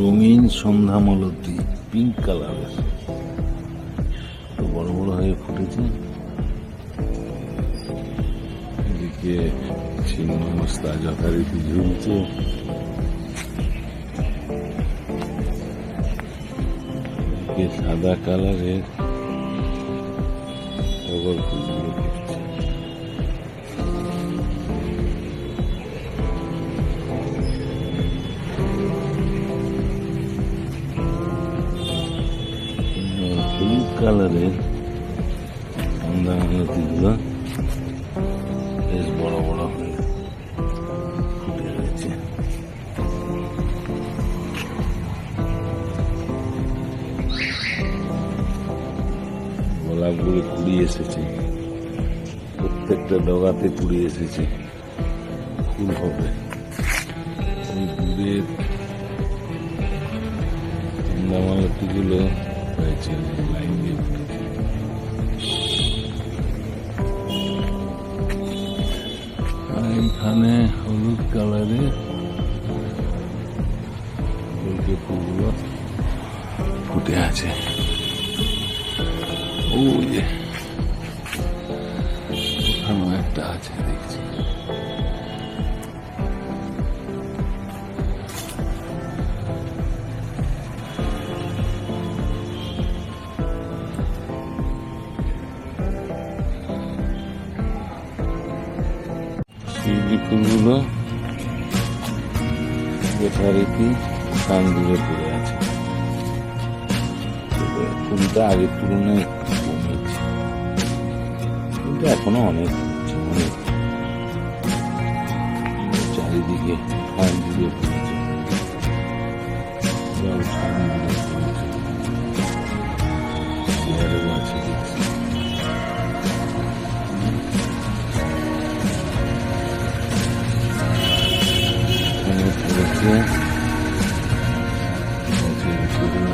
রঙিন সন্ধ্যা মালতী পিঙ্ক কালারের বড় বড় হয়ে ফুটেছে। এদিকে ছিন্ন মস্তা যথারীতি ঝুলছে। সাদা কালারের টগর ফুলগুলো কালারের সন্ধ্যা মালতিগুলো বেশ বড় বড় হয়ে কুড়ি এসেছে। প্রত্যেকটা ডগাতে কুড়ি এসেছে। ফুল হবে। দূরের সন্ধ্যামালতিগুলো আর এখানে হলুদ কালারের ফুলকে ফুলগুলো ফুটে আছে। ও ওখানেও একটা আছে দেখছি। শিউলি ফুলগুলো যথারীতি কান দিয়ে পড়ে আছে ফুলটা আগের তুলনায় কমেছে কিন্তু এখনও অনেক চারিদিকে ফান দিয়ে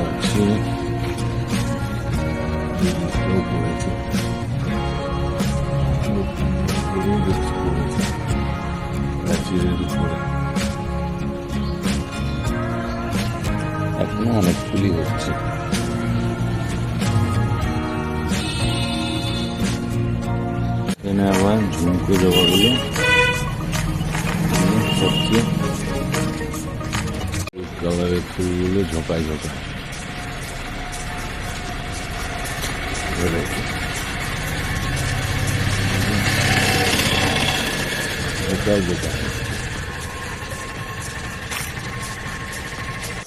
সেগুলো আছে এদিকেও পড়েছে উপরেও দেখছি পড়েছে প্রাচীরের উপরে এখনও অনেক ফুলই হচ্ছে এখানে আবার ঝুমকো জবাগুলো হচ্ছে হলুদ কালারের ফুলগুলো ঝোপায় ঝোপায়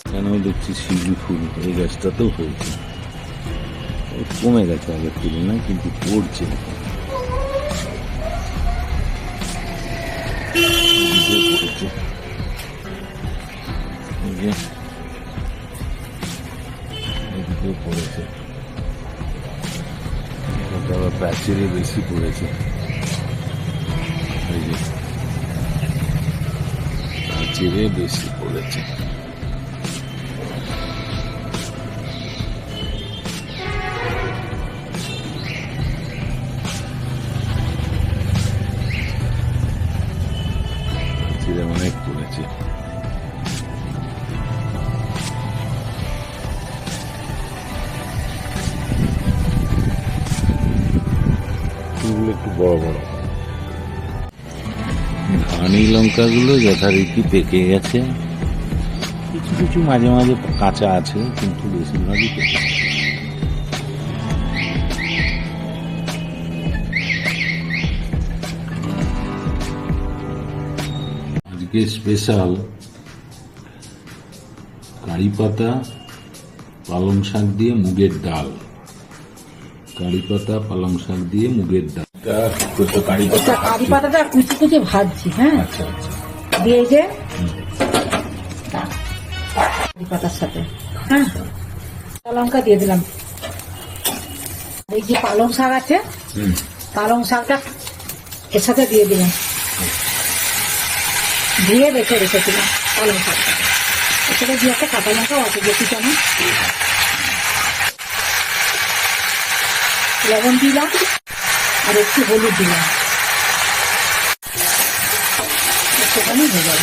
এখানেও দেখছি শিউলি ফুল? এই গাছটাতেও হয়েছে। কমে গেছে আগের তুলনায়, কিন্তু পড়ছে। এদিকেও পড়েছে। আবার প্রাচীরে বেশি পড়েছে। প্রাচীরে বেশি পড়েছে প্রাচীরে অনেক পড়েছে একটু বড় বড় ধানি লঙ্কাগুলো যথারীতি পেকে গেছে। কিছু কিছু মাঝে মাঝে কাঁচা আছে, কিন্তু বেশিরভাগই পেকে আজকে স্পেশাল কারি পাতা, পালং শাক দিয়ে মুগের ডাল। কারি পাতা, পালং শাক দিয়ে মুগের ডাল। এটা কারি পাতা আচ্ছা কারি পাতাটা কুচি কুচি ভাজছি হ্যাঁ? আচ্ছা আচ্ছা। দিয়ে যে কারি পাতার সাথে হ্যাঁ? লঙ্কা দিয়ে দিলাম। এই যে পালং শাক আছে পালং শাকটা এর সাথে দিয়ে দিলাম। দিয়ে রেখে রেখেছিলাম পালং শাকটা এর সাথে দিয়ে একটা কাঁচা লঙ্কাও আছে দেখি কেমন। লবণ দিলাম। আর একটু হলুদ দিলাম। একটুখানি ভেজা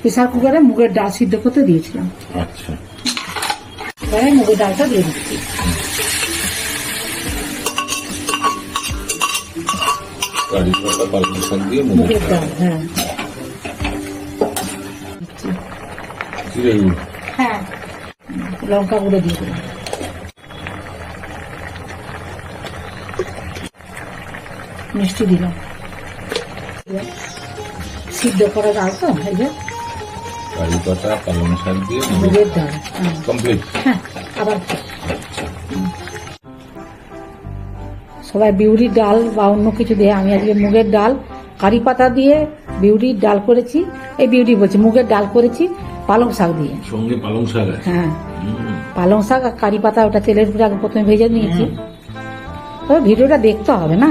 প্রেসার কুকারে মুগের ডাল সিদ্ধ করতে দিয়েছিলাম। আচ্ছা। মুগের ডালটা দিয়ে দিচ্ছি। হ্যাঁ। হ্যাঁ। লঙ্কা গুঁড়ো দিয়ে দিলাম। মিষ্টি দিলাম। সিদ্ধ করা ডাল তো এই যে কারি পাতা পালং শাক দিয়ে মুগের ডাল হ্যাঁ। কমপ্লিট। হ্যাঁ আবার সবাই বিউরির ডাল বা অন্য কিছু দিয়ে আমি আজকে মুগের ডাল কারি পাতা দিয়ে বিউরির ডাল করেছি এই বিউরি বলছি মুগের ডাল করেছি পালং শাক দিয়ে। সঙ্গে পালং শাক হ্যাঁ। পালং শাক আর কারি পাতা ওটা তেলের উপরে আগে প্রথমে ভেজে নিয়েছি। তবে ভিডিওটা দেখতে হবে না?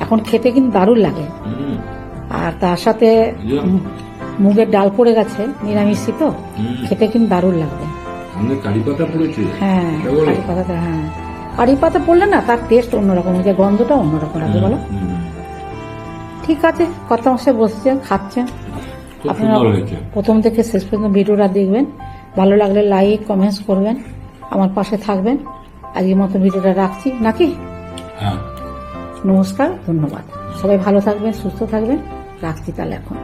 এখন খেতে কিন্তু দারুণ লাগে। আর তার সাথে মুগের ডাল পড়ে গেছে নিরামিষই তো। খেতে কিন্তু দারুণ লাগবে। কারি পাতা পড়েছে? হ্যাঁ কারি হ্যাঁ। কারি পাতা পড়লে না তার টেস্ট অন্যরকম যে গন্ধটা অন্যরকম লাগে বলো? ঠিক আছে কত মাসে বসছেন খাচ্ছেন? আপনারা প্রথম থেকে শেষ পর্যন্ত ভিডিওটা দেখবেন। ভালো লাগলে লাইক কমেন্টস করবেন আমার পাশে থাকবেন। আজকের মতো ভিডিওটা রাখছি। নাকি? হ্যাঁ। নমস্কার ধন্যবাদ। সবাই ভালো থাকবেন সুস্থ থাকবেন। রাখছি তাহলে এখন।